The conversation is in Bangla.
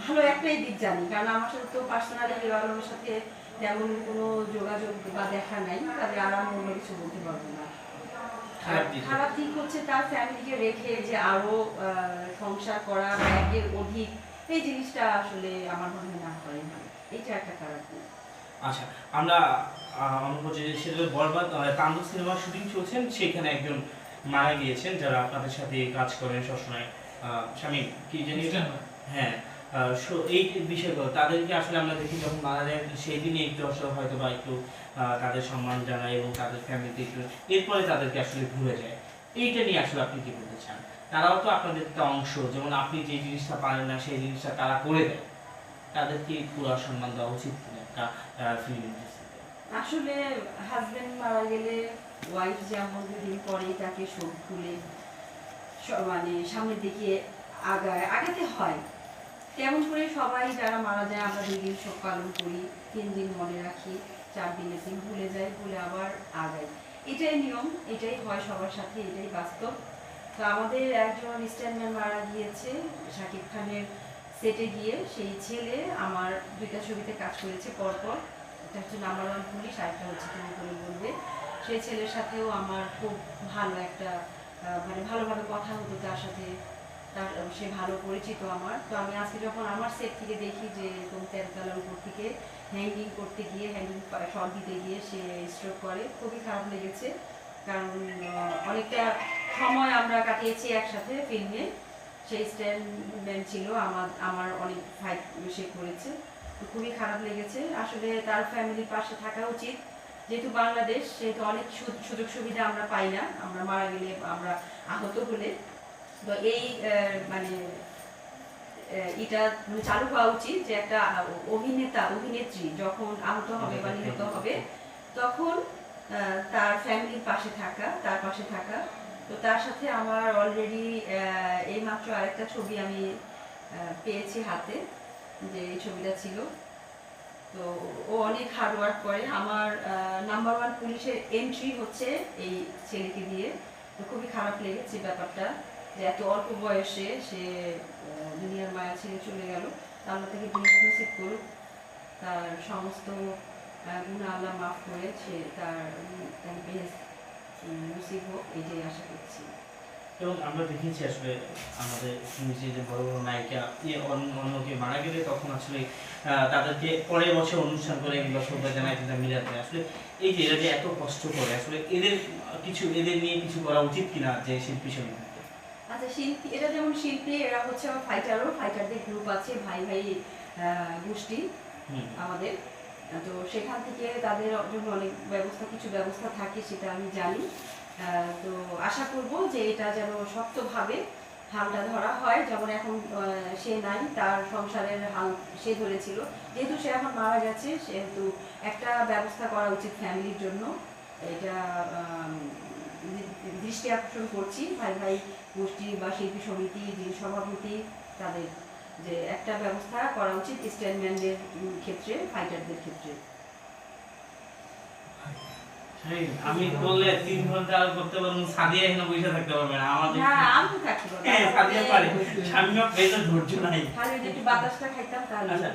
ভালো একটাই দিক জানি কারণ আমার সাথে তো পার্সোনালি বিবাহের সাথে তেমন কোনো যোগাযোগ বা দেখা নাই তাদের আরাম অন্য কিছু বলতে পারব না। খারাপ দিক? হচ্ছে তার ফ্যামিলিকে রেখে যে আরও সংসার করা বা একের অধিক এই জিনিসটা আসলে আমার মনে না করে না এটা একটা খারাপ দিক। আচ্ছা আমরা আহ, আমার হচ্ছে যে সেটা বরবাদ সিনেমার শুটিং চলছেন সেখানে একজন মারা গিয়েছেন যারা আপনাদের সাথে কাজ করেন সবসময়। আহ, স্বামী কি জানি হ্যাঁ এই বিষয়গুলো, তাদেরকে আসলে আমরা দেখি যখন মারা সেই দিনে একটু আসলে হয়তো বা একটু তাদের সম্মান জানায় এবং তাদের ফ্যামিলিতে একটু, এরপরে তাদেরকে আসলে ভুলে যায়। এইটা নিয়ে আসলে আপনি কি বলতে চান? তারাও তো আপনাদের একটা অংশ, যেমন আপনি যে জিনিসটা পারেন না, সেই জিনিসটা তারা করে দেয়। তাদেরকে পুরো সম্মান দেওয়া উচিত একটা ফিল্ম আসলে হাজবেন্ড মারা গেলে ওয়াইফ যেমন দুদিন পরেই তাকে শোক তুলে মানে সামনের দিকে আগায়, আগাতে হয়। তেমন করে সবাই যারা মারা যায়, আমরা দুই দিন শোক পালন করি, তিন দিন মনে রাখি, চার দিনের দিন ভুলে যাই, ভুলে আবার আগাই এটাই নিয়ম, এটাই হয় সবার সাথে, এটাই বাস্তব। তো আমাদের একজন স্ট্যান্ডম্যান মারা গিয়েছে, শাকিব খানের সেটে গিয়ে। সেই ছেলে আমার দুইটা ছবিতে কাজ করেছে পরপর। একটা হচ্ছে নাম্বার ওয়ান পুলিশ আরেকটা হচ্ছে তুমি করে বলবে। সেই ছেলের সাথেও আমার খুব ভালো একটা মানে ভালোভাবে কথা হতো তার সাথে। তার সে ভালো পরিচিত আমার। তো আমি আজকে যখন আমার সেট থেকে দেখি যে এরকম তেরতলার উপর থেকে হ্যাঙ্গিং করতে গিয়ে হ্যাঙ্গিং শট দিতে গিয়ে সে স্ট্রোক করে, খুবই খারাপ লেগেছে। কারণ অনেকটা সময় আমরা কাটিয়েছি একসাথে ফিল্মে সেই স্ট্যান্ডম্যান ছিল আমার আমার অনেক ফাইট সে করেছে। তো খুবই খারাপ লেগেছে। আসলে তার ফ্যামিলির পাশে থাকা উচিত। যেহেতু বাংলাদেশ, সেহেতু অনেক সুযোগ সুবিধা আমরা পাই না। আমরা মারা গেলে আমরা আহত হলে। তো এই মানে এটা মানে চালু হওয়া উচিত যে একটা অভিনেতা অভিনেত্রী যখন আহত হবে বা নিহত হবে তখন তার ফ্যামিলির পাশে থাকা তার পাশে থাকা। তো তার সাথে আমার অলরেডি এই মাত্র আরেকটা ছবি আমি পেয়েছি হাতে যে এই ছবিটা ছিল। তো ও অনেক হার্ড ওয়ার্ক করে। আমার নাম্বার ওয়ান পুলিশের এন্ট্রি হচ্ছে এই ছেলেকে দিয়ে। তো খুবই খারাপ লেগেছে ব্যাপারটা। যে এত অল্প বয়সে সে দুনিয়ার মায়া ছেড়ে চলে গেল আল্লাহ জিনিস নসিব করুক তার সমস্ত গুণা আল্লাহ মাফ করে সে তার বেহেস এটাই আশা করছি। এবং আমরা দেখেছি আসলে আমাদের নিচে যে বড় বড় নায়িকা ইয়ে অন্য কেউ মারা গেলে তখন আসলে তাদেরকে পরের বছর অনুষ্ঠান করে কিংবা শ্রদ্ধা জানায় কিংবা মিলাতে আসলে এই যে এরা যে এত কষ্ট করে, আসলে এদের কিছু, এদের নিয়ে কিছু করা উচিত কিনা যে শিল্পী সমিতিতে আচ্ছা শিল্পী এটা যেমন শিল্পী এরা হচ্ছে আমার ফাইটারও ফাইটারদের গ্রুপ আছে ভাই ভাই গোষ্ঠী আমাদের। তো সেখান থেকে তাদের জন্য অনেক ব্যবস্থা কিছু ব্যবস্থা থাকে সেটা আমি জানি। তো আশা করব যে এটা যেন শক্তভাবে হালটা ধরা হয়। যেমন এখন সে নাই তার সংসারের হাল সে ধরেছিল। যেহেতু সে এখন মারা গেছে সেহেতু একটা ব্যবস্থা করা উচিত ফ্যামিলির জন্য। এটা দৃষ্টি আকর্ষণ করছি ভাই ভাই গোষ্ঠী বা শিল্পী সমিতি যিনি সভাপতি তাদের যে একটা ব্যবস্থা করা উচিত স্ট্যান্ডম্যানদের ক্ষেত্রে ফাইটারদের ক্ষেত্রে। আমি বললে তিন ঘণ্টা আর করতে পারব সাদিয়া এখানে বসে থাকতে পারবে না আমাদের আমি হ্যাঁ সাদিয়া পারে। পেয়ে ধৈর্য নাই খালি একটু বাতাসটা খাইতাম তাহলে। আচ্ছা